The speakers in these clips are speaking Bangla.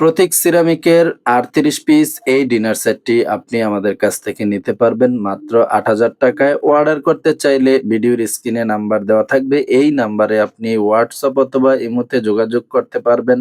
প্রতীক সিরামিকের আটত্রিশ পিস এই ডিনার সেটটি আপনি আমাদের কাছ থেকে নিতে পারবেন। মাত্র আট হাজার টাকায় অর্ডার করতে চাইলে ভিডিওর স্ক্রিনে নাম্বার দেওয়া থাকবে। এই নাম্বারে আপনি হোয়াটসঅ্যাপ অথবা ইমোতে যোগাযোগ করতে পারবেন।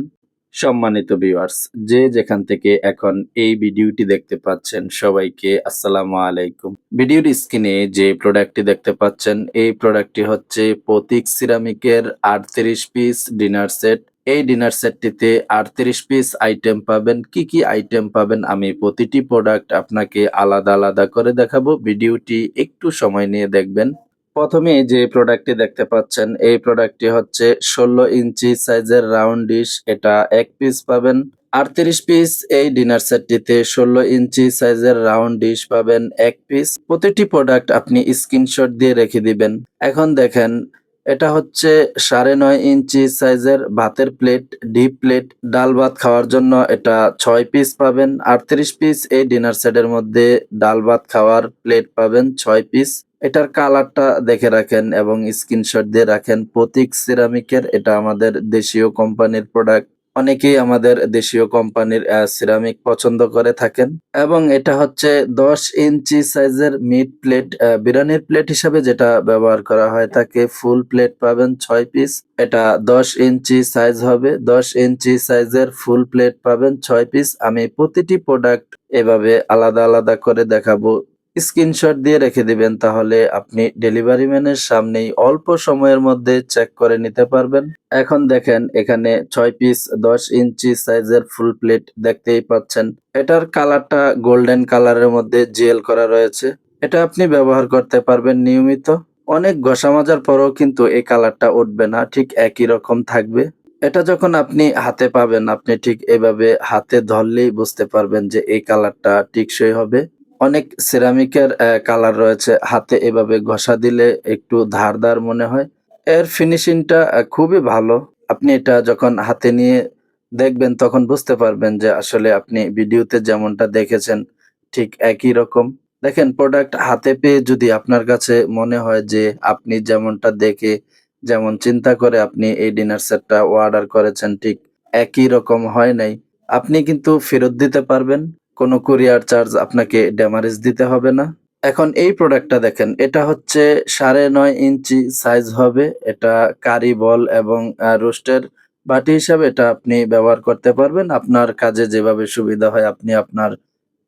সম্মানিত ভিউয়ার্স যে যেখান থেকে এখন এই ভিডিওটি দেখতে পাচ্ছেন, সবাইকে আসসালামু আলাইকুম। ভিডিওর স্ক্রিনে যে প্রোডাক্টটি দেখতে পাচ্ছেন, এই প্রোডাক্টটি হচ্ছে প্রতীক সিরামিকের আটত্রিশ পিস ডিনার সেট এই ডিনার সেটটিতে আটত্রিশ পিস আইটেম পাবেন। কি কি আইটেম পাবেন? আমি প্রতিটি প্রোডাক্ট আপনাকে আলাদা আলাদা করে দেখাবো। ভিডিওটি একটু সময় নিয়ে দেখবেন। প্রথমে যে প্রোডাক্টটি দেখতে পাচ্ছেন, এই প্রোডাক্টটি হচ্ছে ষোলো ইঞ্চি সাইজের রাউন্ড ডিশ। এটা এক পিস পাবেন। আটত্রিশ পিস এই ডিনার সেটটিতে ষোলো ইঞ্চি সাইজের রাউন্ড ডিশ পাবেন এক পিস। প্রতিটি প্রোডাক্ট আপনি স্ক্রিনশট দিয়ে রেখে দিবেন। এখন দেখেন এটা হচ্ছে সাড়ে নয় ইঞ্চি সাইজের ভাতের প্লেট, ডিপ প্লেট। ডাল ভাত খাওয়ার জন্য এটা ছয় পিস পাবেন, আটত্রিশ পিস। এই ডিনার সেটের মধ্যে ডাল ভাত খাওয়ার প্লেট পাবেন ছয় পিস। এটার কালারটা দেখে রাখেন এবং স্ক্রিনশট দিয়ে রাখেন প্রতীক সিরামিকের। এটা আমাদের দেশীয় কোম্পানির প্রোডাক্ট। অনেকেই আমাদের দেশীয় কোম্পানির সিরামিক পছন্দ করে থাকেন। এবং এটা হচ্ছে দশ ইঞ্চি সাইজের মিট প্লেট বিরিয়ানির প্লেট হিসাবে যেটা ব্যবহার করা হয়, তাকে ফুল প্লেট পাবেন ছয় পিস এটা দশ ইঞ্চি সাইজ হবে, দশ ইঞ্চি সাইজের ফুল প্লেট পাবেন ছয় পিস আমি প্রতিটি প্রোডাক্ট এভাবে আলাদা আলাদা করে দেখাবো স্ক্রিনশট দিয়ে রেখে দিবেন, তাহলে আপনি ডেলিভারি ম্যানের সামনেই অল্প সময়ের মধ্যে চেক করে নিতে পারবেন। এখন দেখেন, এখানে ছয় পিস দশ ইঞ্চি সাইজের ফুল প্লেট দেখতেই পাচ্ছেন। এটার কালারটা গোল্ডেন কালারের মধ্যে জেল করা রয়েছে। এটা আপনি ব্যবহার করতে পারবেন নিয়মিত। অনেক ঘষা মাজার পরেও কিন্তু এই কালারটা উঠবে না, ঠিক একই রকম থাকবে। এটা যখন আপনি হাতে পাবেন, আপনি ঠিক এভাবে হাতে ধরলেই বুঝতে পারবেন যে এই কালারটা টিকসই হবে। অনেক সিরামিকের কালার রয়েছে। হাতে এভাবে ঘষা দিলে একটু ধারদার মনে হয়। এর ফিনিশিংটা খুবই ভালো। আপনি এটা যখন হাতে নিয়ে দেখবেন, তখন বুঝতে পারবেন যে আসলে আপনি ভিডিওতে যেমনটা দেখেছেন, ঠিক একই রকম। দেখেন প্রোডাক্ট হাতে পেয়ে যদি আপনার কাছে মনে হয় যে আপনি যেমনটা দেখে, যেমন চিন্তা করে আপনি এই ডিনার সেটটা অর্ডার করেছেন, ঠিক একই রকম হয় নাই, আপনি কিন্তু ফেরত দিতে পারবেন। কোনো কুরিয়ার চার্জ আপনাকে ড্যামারেজ দিতে হবে না। এখন এই প্রোডাক্টটা দেখেন, এটা হচ্ছে সাড়ে নয় ইঞ্চি সাইজ হবে, এটা কারি বল এবং রোস্টের বাটি হিসাবে এটা আপনি ব্যবহার করতে পারবেন। আপনার কাজে যেভাবে সুবিধা হয় আপনি আপনার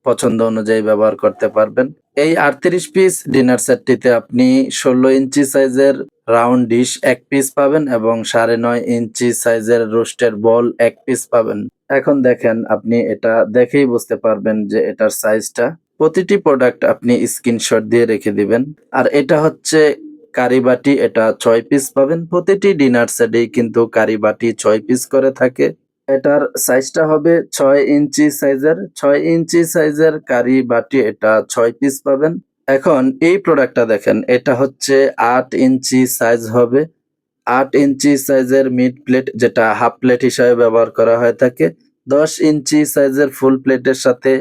পছন্দ অনুযায়ী ব্যবহার করতে পারবেন। এই আটত্রিশ পিস ডিনার সেটটিতে আপনি ষোলো ইঞ্চি সাইজের রাউন্ড ডিশ এক পিস পাবেন এবং সাড়ে নয় ইঞ্চি সাইজের রোস্টের বল এক পিস পাবেন। এখন দেখেন আপনি এটা দেখেই বুঝতে পারবেন যে এটার সাইজটা প্রতিটি প্রোডাক্ট আপনি স্ক্রিনশট দিয়ে রেখে দিবেন। আর এটা হচ্ছে কারি বাটি, এটা ছয় পিস পাবেন। প্রতিটি ডিনার সেটেই কিন্তু কারি বাটি ছয় পিস করে থাকে। এটার সাইজটা হবে ছয় ইঞ্চি সাইজের ছয় ইঞ্চি সাইজের কারি বাটি এটা ছয় পিস পাবেন। এখন এই প্রোডাক্টটা দেখেন, এটা হচ্ছে আট ইঞ্চি সাইজ হবে। আট ইঞ্চি সাইজের মিড প্লেট যেটা হাফ প্লেট হিসাবে ব্যবহার করা হয়ে থাকে। দশ ইঞ্চি সাইজের ফুল প্লেটের সাথে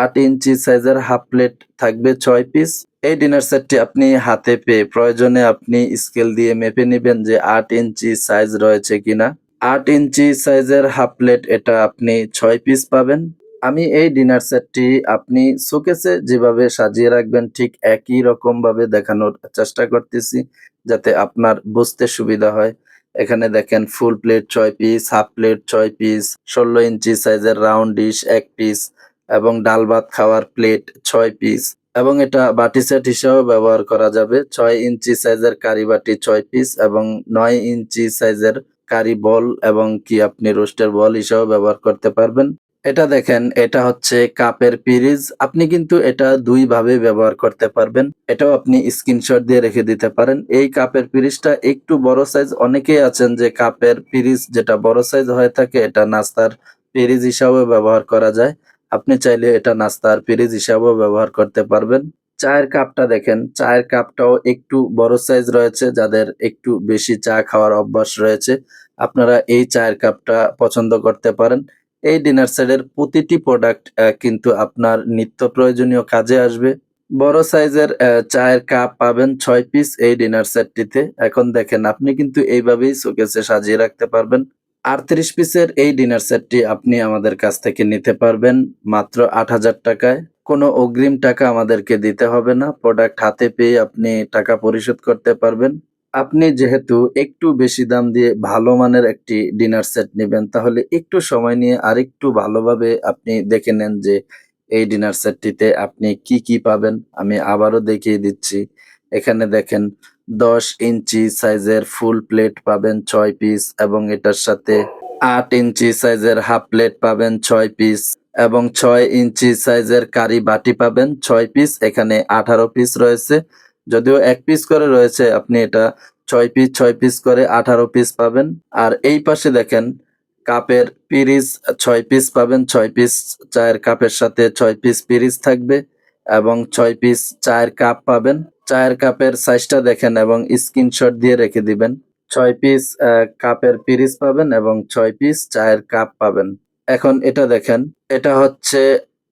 আট ইঞ্চি সাইজের হাফ প্লেট থাকবে ছয় পিস এই ডিনার সেটটি আপনি হাতে পেয়ে প্রয়োজনে আপনি স্কেল দিয়ে মেপে নেবেন যে আট ইঞ্চি সাইজ রয়েছে কিনা। আট ইঞ্চি সাইজের হাফ প্লেট এটা আপনি ছয় পিস পাবেন। আমি এই ডিনার সেটটি আপনি শোকেসে যেভাবে সাজিয়ে রাখবেন, ঠিক একই রকম ভাবে দেখানোর চেষ্টা করতেছি যাতে আপনার বুঝতে সুবিধা হয়। এখানে দেখেন ফুল প্লেট ছয় পিস হাফ প্লেট ছয় পিস ষোলো ইঞ্চি সাইজের রাউন্ড ডিশ এক পিস এবং ডাল ভাত খাওয়ার প্লেট ছয় পিস এবং এটা বাটি সেট হিসেবেও ব্যবহার করা যাবে। ছয় ইঞ্চি সাইজের কারি বাটি ছয় পিস এবং নয় ইঞ্চি সাইজের কারি বল এবং কি আপনি রোস্টের বল হিসাবে ব্যবহার করতে পারবেন। এটা দেখেন, এটা হচ্ছে কাপের পিরিজ। আপনি কিন্তু এটা দুই ভাবে ব্যবহার করতে পারবেন। এটাও আপনি স্ক্রিনশট দিয়ে রেখে দিতে পারেন। এই কাপের পিরিজটা একটু বড় সাইজ। অনেকেই আছেন যে কাপের পিরিজ যেটা বড় সাইজ হয়ে থাকে, এটা নাস্তার পিরিজ হিসাবে ব্যবহার করা যায়। আপনি চাইলে এটা নাস্তার পিরিজ হিসাবেও ব্যবহার করতে পারবেন। চায়ের কাপটা দেখেন। চায়ের কাপটাও একটু বড় সাইজ রয়েছে, যাদের একটু বেশি চা খাওয়ার অভ্যাস রয়েছে। আপনারা এই চায়ের কাপটা পছন্দ করতে পারেন। এই ডিনার সেটের প্রতিটি প্রোডাক্ট কিন্তু আপনার নিত্য প্রয়োজনীয় কাজে আসবে। বড় সাইজের চায়ের কাপ পাবেন ছয় পিস এই ডিনার সেটটিতে এখন দেখেন, আপনি কিন্তু এইভাবেই শোকেসে সাজিয়ে রাখতে পারবেন। আটত্রিশ পিসের এই ডিনার সেটটি আপনি আমাদের কাছ থেকে নিতে পারবেন মাত্র আট হাজার টাকায়। কোনো অগ্রিম টাকা আমাদেরকে দিতে হবে না। প্রোডাক্ট হাতে পেয়ে আপনি টাকা পরিশোধ করতে পারবেন। আপনি যেহেতু একটু বেশি দাম দিয়ে ভালো মানের একটি ডিনার সেট নেবেন, তাহলে একটু সময় নিয়ে আরেকটু ভালোভাবে আপনি দেখে নেন যে এই ডিনার সেটটিতে আপনি কি কি পাবেন। আমি আবারও দেখিয়ে দিচ্ছি। এখানে দেখেন, দশ ইঞ্চি সাইজের ফুল প্লেট পাবেন ছয় পিস এবং এটার সাথে আট ইঞ্চি সাইজের হাফ প্লেট পাবেন ছয় পিস এবং ছয় ইঞ্চি সাইজের কারি বাটি পাবেন, ছয় পিস, এখানে আঠারো পিস রয়েছে। যদিও এক পিস করে রয়েছে, আপনি এটা ছয় পিস ছয় পিস করে আঠারো পিস পাবেন। আর এই পাশে দেখেন, কাপের পিরিজ ছয় পিস পাবেন, ছয় পিস চায়ের কাপের সাথে ছয় পিস পিরিজ থাকবে এবং ছয় পিস চায়ের কাপ পাবেন। চায়ের কাপের সাইজটা দেখেন এবং স্ক্রিনশট দিয়ে রেখে দিবেন। ছয় পিস কাপের পিরিজ পাবেন এবং ছয় পিস চায়ের কাপ পাবেন। এখন এটা দেখেন, এটা হচ্ছে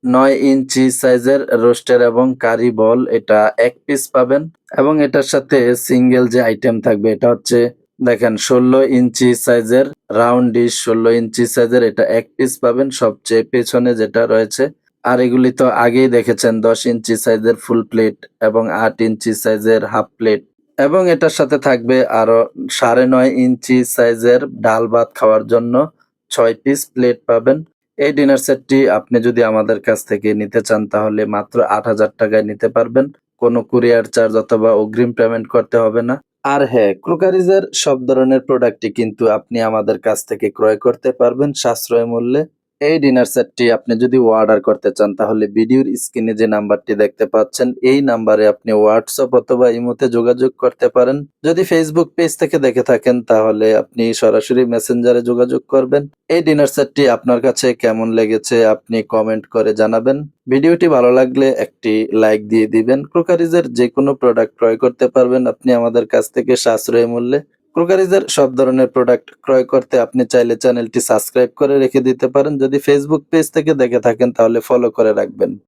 নয় ইঞ্চি সাইজের রোস্টের এবং কারি বল, এটা এক পিস পাবেন। এবং এটার সাথে সিঙ্গেল যে আইটেম থাকবে, এটা হচ্ছে দেখেন ষোলো ইঞ্চি সাইজের রাউন্ড ডিশ, ষোলো ইঞ্চি সাইজের এটা এক পিস পাবেন, সবচেয়ে পেছনে যেটা রয়েছে। আর এগুলি তো আগেই দেখেছেন, দশ ইঞ্চি সাইজের ফুল প্লেট এবং আট ইঞ্চি সাইজের হাফ প্লেট। এবং এটার সাথে থাকবে আরও সাড়ে নয় ইঞ্চি সাইজের ডাল ভাত খাওয়ার জন্য। ছয় পিস প্লেট পাবেন। এই ডিনার সেটটি আপনি যদি আমাদের কাছ থেকে নিতে চান, তাহলে মাত্র আট হাজার টাকায় নিতে পারবেন। কোনো কুরিয়ার চার্জ অথবা অগ্রিম পেমেন্ট করতে হবে না। আর হ্যাঁ ক্রোকারিজের সব ধরনের প্রোডাক্টই কিন্তু আপনি আমাদের কাছ থেকে ক্রয় করতে পারবেন সাশ্রয় মূল্যে। এই ডিনার সেটটি আপনি যদি অর্ডার করতে চান, তাহলে ভিডিওর স্ক্রিনে যে নাম্বারটি দেখতে পাচ্ছেন, এই নাম্বারে আপনি হোয়াটসঅ্যাপ অথবা ইমোতে যোগাযোগ করতে পারেন। যদি ফেসবুক পেজ থেকে দেখে থাকেন, তাহলে আপনি সরাসরি মেসেঞ্জারে যোগাযোগ করবেন। এই ডিনার সেটটি আপনার কাছে কেমন লেগেছে, আপনি কমেন্ট করে জানাবেন। ভিডিওটি ভালো লাগলে একটি লাইক দিয়ে দিবেন। ক্রোকারিজের যে কোনো প্রোডাক্ট ক্রয় করতে পারবেন। আপনি আমাদের কাছ থেকে সাশ্রয় মূল্যে ক্রোকারিজের সব ধরনের প্রোডাক্ট ক্রয় করতে আপনি চাইলে চ্যানেলটি সাবস্ক্রাইব করে রেখে দিতে পারেন। যদি ফেসবুক পেজ থেকে দেখে থাকেন, তাহলে ফলো করে রাখবেন।